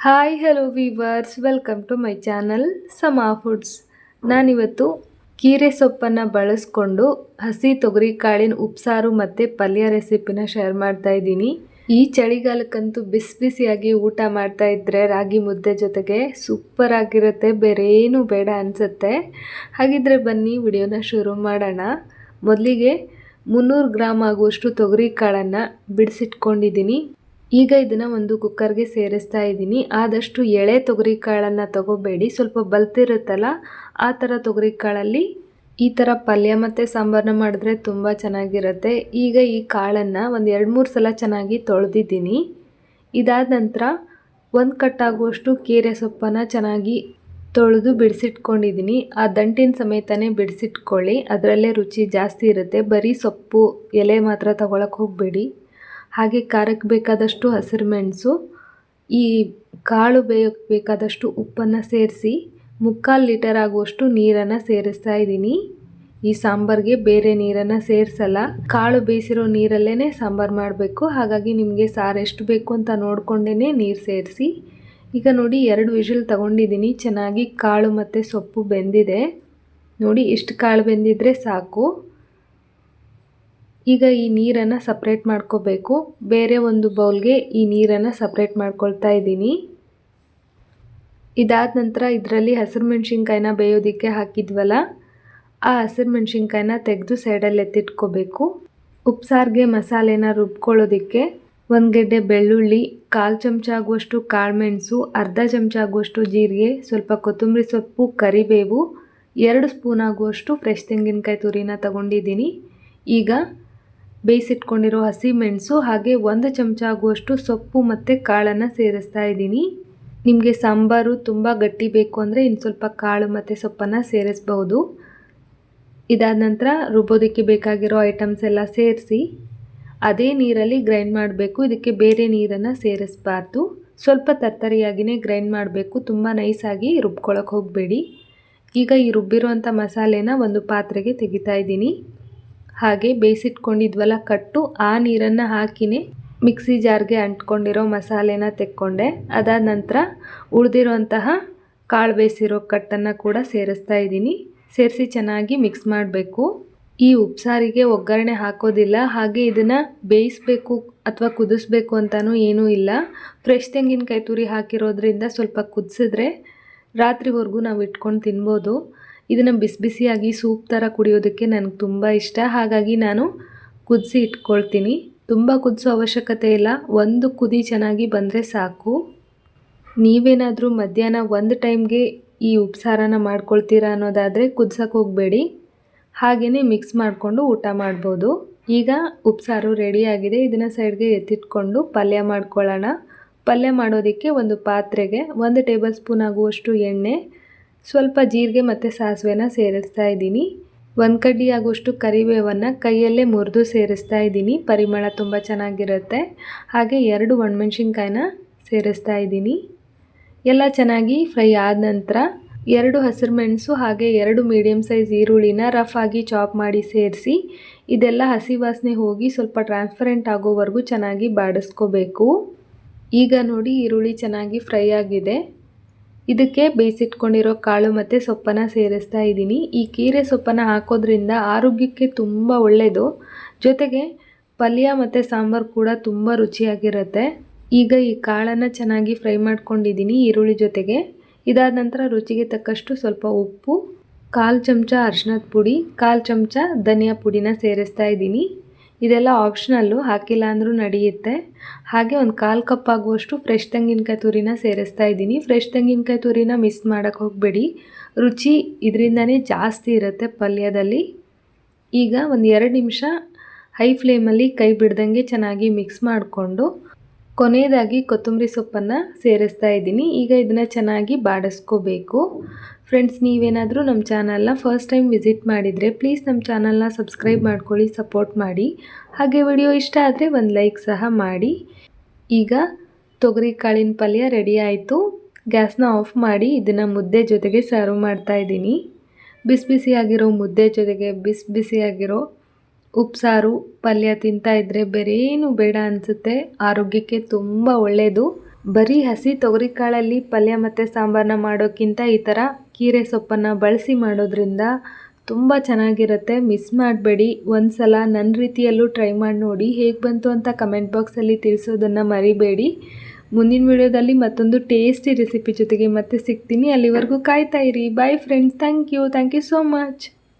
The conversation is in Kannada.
Hi hello viewers welcome to my channel Sama Foods ನಾನಿವತ್ತು ಕೀರೆ ಸೊಪ್ಪನ್ನು ಬಳಸ್ಕೊಂಡು ಹಸಿ ತೊಗರಿ ಕಾಳಿನ ಉಪ್ಸಾರು ಮತ್ತು ಪಲ್ಯ ರೆಸಿಪಿನ ಶೇರ್ ಮಾಡ್ತಾ ಇದ್ದೀನಿ. ಈ ಚಳಿಗಾಲಕ್ಕಂತೂ ಬಿಸಿ ಬಿಸಿಯಾಗಿ ಊಟ ಮಾಡ್ತಾ ಇದ್ದರೆ ರಾಗಿ ಮುದ್ದೆ ಜೊತೆಗೆ ಸೂಪರ್ ಆಗಿರುತ್ತೆ. ಬೇರೆ ಬೇಡ ಅನಿಸುತ್ತೆ. ಹಾಗಿದ್ರೆ ಬನ್ನಿ, ವಿಡಿಯೋನ ಶುರು ಮಾಡೋಣ. ಮೊದಲಿಗೆ ಮುನ್ನೂರು ಗ್ರಾಮ್ ಆಗುವಷ್ಟು ತೊಗರಿ ಕಾಳನ್ನು ಬಿಡಿಸಿಟ್ಕೊಂಡಿದ್ದೀನಿ. ಈಗ ಇದನ್ನು ಒಂದು ಕುಕ್ಕರ್ಗೆ ಸೇರಿಸ್ತಾ ಇದ್ದೀನಿ. ಆದಷ್ಟು ಎಳೆ ತೊಗರಿ ಕಾಳನ್ನು ತಗೋಬೇಡಿ. ಸ್ವಲ್ಪ ಬಲ್ತಿರುತ್ತಲ್ಲ ಆ ಥರ ತೊಗರಿ ಕಾಳಲ್ಲಿ ಈ ಥರ ಪಲ್ಯ ಮತ್ತು ಸಾಂಬಾರನ್ನ ಮಾಡಿದ್ರೆ ತುಂಬ ಚೆನ್ನಾಗಿರುತ್ತೆ. ಈಗ ಈ ಕಾಳನ್ನು ಒಂದು ಎರಡು ಮೂರು ಸಲ ಚೆನ್ನಾಗಿ ತೊಳೆದಿದ್ದೀನಿ. ಇದಾದ ನಂತರ ಒಂದು ಕಟ್ಟಾಗುವಷ್ಟು ಕೀರೆ ಸೊಪ್ಪನ್ನು ಚೆನ್ನಾಗಿ ತೊಳೆದು ಬಿಡಿಸಿಟ್ಕೊಂಡಿದ್ದೀನಿ. ಆ ದಂಟಿನ ಸಮೇತನೇ ಬಿಡಿಸಿಟ್ಕೊಳ್ಳಿ. ಅದರಲ್ಲೇ ರುಚಿ ಜಾಸ್ತಿ ಇರುತ್ತೆ. ಬರೀ ಸೊಪ್ಪು, ಎಲೆ ಮಾತ್ರ ತಗೊಳಕ್ಕೆ ಹೋಗಬೇಡಿ. ಹಾಗೆ ಖಾರಕ್ಕೆ ಬೇಕಾದಷ್ಟು ಹಸಿರು ಮೆಣಸು, ಈ ಕಾಳು ಬೇಯಕ್ಕೆ ಬೇಕಾದಷ್ಟು ಉಪ್ಪನ್ನು ಸೇರಿಸಿ ಮುಕ್ಕಾಲು ಲೀಟರ್ ಆಗುವಷ್ಟು ನೀರನ್ನು ಸೇರಿಸ್ತಾ ಇದ್ದೀನಿ. ಈ ಸಾಂಬಾರಿಗೆ ಬೇರೆ ನೀರನ್ನು ಸೇರಿಸಲ್ಲ. ಕಾಳು ಬೇಯಿಸಿರೋ ನೀರಲ್ಲೇ ಸಾಂಬಾರು ಮಾಡಬೇಕು. ಹಾಗಾಗಿ ನಿಮಗೆ ಸಾರು ಎಷ್ಟು ಬೇಕು ಅಂತ ನೋಡಿಕೊಂಡೇ ನೀರು ಸೇರಿಸಿ. ಈಗ ನೋಡಿ ಎರಡು ವಿಷಲ್ ತಗೊಂಡಿದ್ದೀನಿ. ಚೆನ್ನಾಗಿ ಕಾಳು ಮತ್ತು ಸೊಪ್ಪು ಬೆಂದಿದೆ. ನೋಡಿ ಇಷ್ಟು ಕಾಳು ಬೆಂದಿದ್ರೆ ಸಾಕು. ಈಗ ಈ ನೀರನ್ನು ಸಪ್ರೇಟ್ ಮಾಡ್ಕೋಬೇಕು. ಬೇರೆ ಒಂದು ಬೌಲ್ಗೆ ಈ ನೀರನ್ನು ಸಪ್ರೇಟ್ ಮಾಡ್ಕೊಳ್ತಾ ಇದ್ದೀನಿ. ಇದಾದ ನಂತರ ಇದರಲ್ಲಿ ಹಸಿರು ಮೆಣಸಿನ್ಕಾಯಿನ ಬೇಯೋದಕ್ಕೆ ಹಾಕಿದ್ವಲ್ಲ, ಆ ಹಸಿರು ಮೆಣಸಿನ್ಕಾಯಿನ ತೆಗೆದು ಸೈಡಲ್ಲಿ ಎತ್ತಿಟ್ಕೋಬೇಕು. ಉಪ್ಸಾರಿಗೆ ಮಸಾಲೆನ ರುಬ್ಕೊಳ್ಳೋದಕ್ಕೆ ಒಂದು ಗೆಡ್ಡೆ ಬೆಳ್ಳುಳ್ಳಿ, ಕಾಲು ಚಮಚ ಆಗುವಷ್ಟು ಕಾಳುಮೆಣಸು ಅರ್ಧ ಚಮಚ ಆಗುವಷ್ಟು ಜೀರಿಗೆ, ಸ್ವಲ್ಪ ಕೊತ್ತಂಬರಿ ಸೊಪ್ಪು, ಕರಿಬೇವು, ಎರಡು ಸ್ಪೂನ್ ಆಗುವಷ್ಟು ಫ್ರೆಶ್ ತೆಂಗಿನಕಾಯಿ ತುರಿನ ತಗೊಂಡಿದ್ದೀನಿ. ಈಗ ಬೇಯಿಸಿಟ್ಕೊಂಡಿರೋ ಹಸಿ ಮೆಣಸು ಹಾಗೆ ಒಂದು ಚಮಚ ಆಗುವಷ್ಟು ಸೊಪ್ಪು ಮತ್ತು ಕಾಳನ್ನು ಸೇರಿಸ್ತಾ ಇದ್ದೀನಿ. ನಿಮಗೆ ಸಾಂಬಾರು ತುಂಬ ಗಟ್ಟಿ ಬೇಕು ಅಂದರೆ ಇನ್ನು ಸ್ವಲ್ಪ ಕಾಳು ಮತ್ತು ಸೊಪ್ಪನ್ನು ಸೇರಿಸ್ಬಹುದು. ಇದಾದ ನಂತರ ರುಬ್ಬೋದಕ್ಕೆ ಬೇಕಾಗಿರೋ ಐಟಮ್ಸ್ ಎಲ್ಲ ಸೇರಿಸಿ, ಅದೇ ನೀರಲ್ಲಿ ಗ್ರೈಂಡ್ ಮಾಡಬೇಕು. ಇದಕ್ಕೆ ಬೇರೆ ನೀರನ್ನು ಸೇರಿಸಬಾರ್ದು. ಸ್ವಲ್ಪ ತರ್ತರಿಯಾಗಿಯೇ ಗ್ರೈಂಡ್ ಮಾಡಬೇಕು. ತುಂಬ ನೈಸಾಗಿ ರುಬ್ಕೊಳಕ್ಕೆ ಹೋಗಬೇಡಿ. ಈಗ ಈ ರುಬ್ಬಿರುವಂಥ ಮಸಾಲೆನ ಒಂದು ಪಾತ್ರೆಗೆ ತೆಗಿತಾ ಇದ್ದೀನಿ. ಹಾಗೆ ಬೇಯಿಸಿಟ್ಕೊಂಡಿದ್ವಲ್ಲ ಕಟ್ಟು, ಆ ನೀರನ್ನು ಹಾಕಿನೇ ಮಿಕ್ಸಿ ಜಾರ್ಗೆ ಅಂಟ್ಕೊಂಡಿರೋ ಮಸಾಲೆನ ತೆಕ್ಕೊಂಡೆ. ಅದಾದ ನಂತರ ಉಳಿದಿರೋಂತಹ ಕಾಳು ಬೇಯಿಸಿರೋ ಕಟ್ಟನ್ನು ಕೂಡ ಸೇರಿಸ್ತಾ ಇದ್ದೀನಿ. ಸೇರಿಸಿ ಚೆನ್ನಾಗಿ ಮಿಕ್ಸ್ ಮಾಡಬೇಕು. ಈ ಉಪ್ಸಾರಿಗೆ ಒಗ್ಗರಣೆ ಹಾಕೋದಿಲ್ಲ. ಹಾಗೆ ಇದನ್ನು ಬೇಯಿಸಬೇಕು ಅಥವಾ ಕುದಿಸ್ಬೇಕು ಅಂತಲೂ ಏನೂ ಇಲ್ಲ. ಫ್ರೆಶ್ ತೆಂಗಿನಕಾಯಿ ತುರಿ ಹಾಕಿರೋದ್ರಿಂದ ಸ್ವಲ್ಪ ಕುದಿಸಿದ್ರೆ ರಾತ್ರಿವರೆಗೂ ನಾವು ಇಟ್ಕೊಂಡು ತಿನ್ಬೋದು. ಇದನ್ನು ಬಿಸಿ ಬಿಸಿಯಾಗಿ ಸೂಪ್ ಥರ ಕುಡಿಯೋದಕ್ಕೆ ನನಗೆ ತುಂಬ ಇಷ್ಟ. ಹಾಗಾಗಿ ನಾನು ಕುದಿಸಿ ಇಟ್ಕೊಳ್ತೀನಿ. ತುಂಬ ಕುದಿಸೋ ಅವಶ್ಯಕತೆ ಇಲ್ಲ. ಒಂದು ಕುದಿ ಚೆನ್ನಾಗಿ ಬಂದರೆ ಸಾಕು. ನೀವೇನಾದರೂ ಮಧ್ಯಾಹ್ನ ಒಂದು ಟೈಮ್ಗೆ ಈ ಉಪ್ಸಾರನ ಮಾಡ್ಕೊಳ್ತೀರಾ ಅನ್ನೋದಾದರೆ ಕುದ್ಸಕ್ಕೆ ಹೋಗಬೇಡಿ. ಹಾಗೆಯೇ ಮಿಕ್ಸ್ ಮಾಡಿಕೊಂಡು ಊಟ ಮಾಡ್ಬೋದು. ಈಗ ಉಪ್ಸಾರು ರೆಡಿಯಾಗಿದೆ ಇದನ್ನು ಸೈಡ್ಗೆ ಎತ್ತಿಟ್ಕೊಂಡು ಪಲ್ಯ ಮಾಡ್ಕೊಳ್ಳೋಣ. ಪಲ್ಯ ಮಾಡೋದಕ್ಕೆ ಒಂದು ಪಾತ್ರೆಗೆ ಒಂದು ಟೇಬಲ್ ಸ್ಪೂನ್ ಆಗುವಷ್ಟು ಎಣ್ಣೆ ಸ್ವಲ್ಪ ಜೀರಿಗೆ ಮತ್ತು ಸಾಸಿವೆನ ಸೇರಿಸ್ತಾ ಇದ್ದೀನಿ. ಒಂದು ಕಡ್ಡಿ ಆಗುವಷ್ಟು ಕರಿಬೇವನ್ನು ಕೈಯಲ್ಲೇ ಮುರಿದು ಸೇರಿಸ್ತಾ ಇದ್ದೀನಿ. ಪರಿಮಳ ತುಂಬ ಚೆನ್ನಾಗಿರುತ್ತೆ. ಹಾಗೆ ಎರಡು ಒಣಮೆಣ್ಸಿನ್ಕಾಯಿನ ಸೇರಿಸ್ತಾ ಇದ್ದೀನಿ. ಎಲ್ಲ ಚೆನ್ನಾಗಿ ಫ್ರೈ ಆದ ನಂತರ ಎರಡು ಹಸಿರು ಮೆಣಸು ಹಾಗೆ ಎರಡು ಮೀಡಿಯಮ್ ಸೈಜ್ ಈರುಳ್ಳಿನ ರಫ್ ಆಗಿ ಚಾಪ್ ಮಾಡಿ ಸೇರಿಸಿ, ಇದೆಲ್ಲ ಹಸಿ ವಾಸನೆ ಹೋಗಿ ಸ್ವಲ್ಪ ಟ್ರಾನ್ಸ್ಪರೆಂಟ್ ಆಗೋವರೆಗೂ ಚೆನ್ನಾಗಿ ಬಾಡಿಸ್ಕೋಬೇಕು. ಈಗ ನೋಡಿ ಈರುಳ್ಳಿ ಚೆನ್ನಾಗಿ ಫ್ರೈ ಆಗಿದೆ. ಇದಕ್ಕೆ ಬೇಯಿಸಿಟ್ಕೊಂಡಿರೋ ಕಾಳು ಮತ್ತು ಸೊಪ್ಪನ್ನು ಸೇರಿಸ್ತಾ ಇದ್ದೀನಿ. ಈ ಕೀರೆ ಸೊಪ್ಪನ್ನು ಹಾಕೋದ್ರಿಂದ ಆರೋಗ್ಯಕ್ಕೆ ತುಂಬ ಒಳ್ಳೆಯದು ಜೊತೆಗೆ ಪಲ್ಯ ಮತ್ತು ಸಾಂಬಾರು ಕೂಡ ತುಂಬ ರುಚಿಯಾಗಿರುತ್ತೆ. ಈಗ ಈ ಕಾಳನ್ನು ಚೆನ್ನಾಗಿ ಫ್ರೈ ಮಾಡ್ಕೊಂಡಿದ್ದೀನಿ ಈರುಳ್ಳಿ ಜೊತೆಗೆ. ಇದಾದ ನಂತರ ರುಚಿಗೆ ತಕ್ಕಷ್ಟು ಸ್ವಲ್ಪ ಉಪ್ಪು, ಕಾಲು ಚಮಚ ಅರ್ಶಿನದ ಪುಡಿ, ಕಾಲು ಚಮಚ ಧನಿಯಾ ಪುಡಿನ ಸೇರಿಸ್ತಾ ಇದ್ದೀನಿ. ಇದೆಲ್ಲ ಆಪ್ಷನಲ್ಲು ಹಾಕಿಲ್ಲ ಅಂದರೂ ನಡೆಯುತ್ತೆ. ಹಾಗೆ ಒಂದು ಕಾಲು ಕಪ್ ಆಗುವಷ್ಟು ಫ್ರೆಶ್ ತೆಂಗಿನಕಾಯಿ ತುರಿನ ಸೇರಿಸ್ತಾ ಇದ್ದೀನಿ. ಫ್ರೆಶ್ ತೆಂಗಿನಕಾಯಿ ತುರಿನ ಮಿಸ್ ಮಾಡೋಕ್ಕೆ ಹೋಗಬೇಡಿ. ರುಚಿ ಇದರಿಂದನೇ ಜಾಸ್ತಿ ಇರುತ್ತೆ ಪಲ್ಯದಲ್ಲಿ. ಈಗ ಒಂದು ಎರಡು ನಿಮಿಷ ಹೈ ಫ್ಲೇಮಲ್ಲಿ ಕೈ ಬಿಡ್ದಂಗೆ ಚೆನ್ನಾಗಿ ಮಿಕ್ಸ್ ಮಾಡಿಕೊಂಡು ಕೊನೆಯದಾಗಿ ಕೊತ್ತಂಬರಿ ಸೊಪ್ಪನ್ನು ಸೇರಿಸ್ತಾ ಇದ್ದೀನಿ. ಈಗ ಇದನ್ನು ಚೆನ್ನಾಗಿ ಬಾಡಿಸ್ಕೋಬೇಕು. ಫ್ರೆಂಡ್ಸ್ ನೀವೇನಾದರೂ ನಮ್ಮ ಚಾನಲ್ನ ಫಸ್ಟ್ ಟೈಮ್ ವಿಸಿಟ್ ಮಾಡಿದರೆ ಪ್ಲೀಸ್ ನಮ್ಮ ಚಾನಲ್ನ ಸಬ್ಸ್ಕ್ರೈಬ್ ಮಾಡ್ಕೊಳ್ಳಿ ಸಪೋರ್ಟ್ ಮಾಡಿ. ಹಾಗೆ ವಿಡಿಯೋ ಇಷ್ಟ ಆದರೆ ಒಂದು ಲೈಕ್ ಸಹ ಮಾಡಿ. ಈಗ ತೊಗರಿ ಕಾಳಿನ ಪಲ್ಯ ರೆಡಿ ಆಯಿತು. ಗ್ಯಾಸ್ನ ಆಫ್ ಮಾಡಿ ಇದನ್ನು ಮುದ್ದೆ ಜೊತೆಗೆ ಸರ್ವ್ ಮಾಡ್ತಾ ಇದ್ದೀನಿ. ಬಿಸಿ ಬಿಸಿಯಾಗಿರೋ ಮುದ್ದೆ ಜೊತೆಗೆ ಬಿಸಿ ಬಿಸಿಯಾಗಿರೋ ಉಪ್ಸಾರು, ಪಲ್ಯ ತಿಂತಾ ಇದ್ರೆ ಬೇರೇನು ಬೇಡ ಅನಿಸುತ್ತೆ. ಆರೋಗ್ಯಕ್ಕೆ ತುಂಬ ಒಳ್ಳೆಯದು ಬರೀ ಹಸಿ ತೊಗರಿಕಾಳಲ್ಲಿ ಪಲ್ಯ ಮತ್ತು ಸಾಂಬಾರನ್ನ ಮಾಡೋಕ್ಕಿಂತ ಈ ಥರ ಕೀರೆ ಸೊಪ್ಪನ್ನು ಬಳಸಿ ಮಾಡೋದ್ರಿಂದ ತುಂಬ ಚೆನ್ನಾಗಿರುತ್ತೆ. ಮಿಸ್ ಮಾಡಬೇಡಿ. ಒಂದು ಸಲ ನನ್ನ ರೀತಿಯಲ್ಲೂ ಟ್ರೈ ಮಾಡಿ ನೋಡಿ ಹೇಗೆ ಬಂತು ಅಂತ ಕಮೆಂಟ್ ಬಾಕ್ಸಲ್ಲಿ ತಿಳಿಸೋದನ್ನು ಮರಿಬೇಡಿ. ಮುಂದಿನ ವಿಡಿಯೋದಲ್ಲಿ ಮತ್ತೊಂದು ಟೇಸ್ಟಿ ರೆಸಿಪಿ ಜೊತೆಗೆ ಮತ್ತೆ ಸಿಗ್ತೀನಿ. ಅಲ್ಲಿವರೆಗೂ ಕಾಯ್ತಾ ಇರಿ. Bye friends thank you thank you so much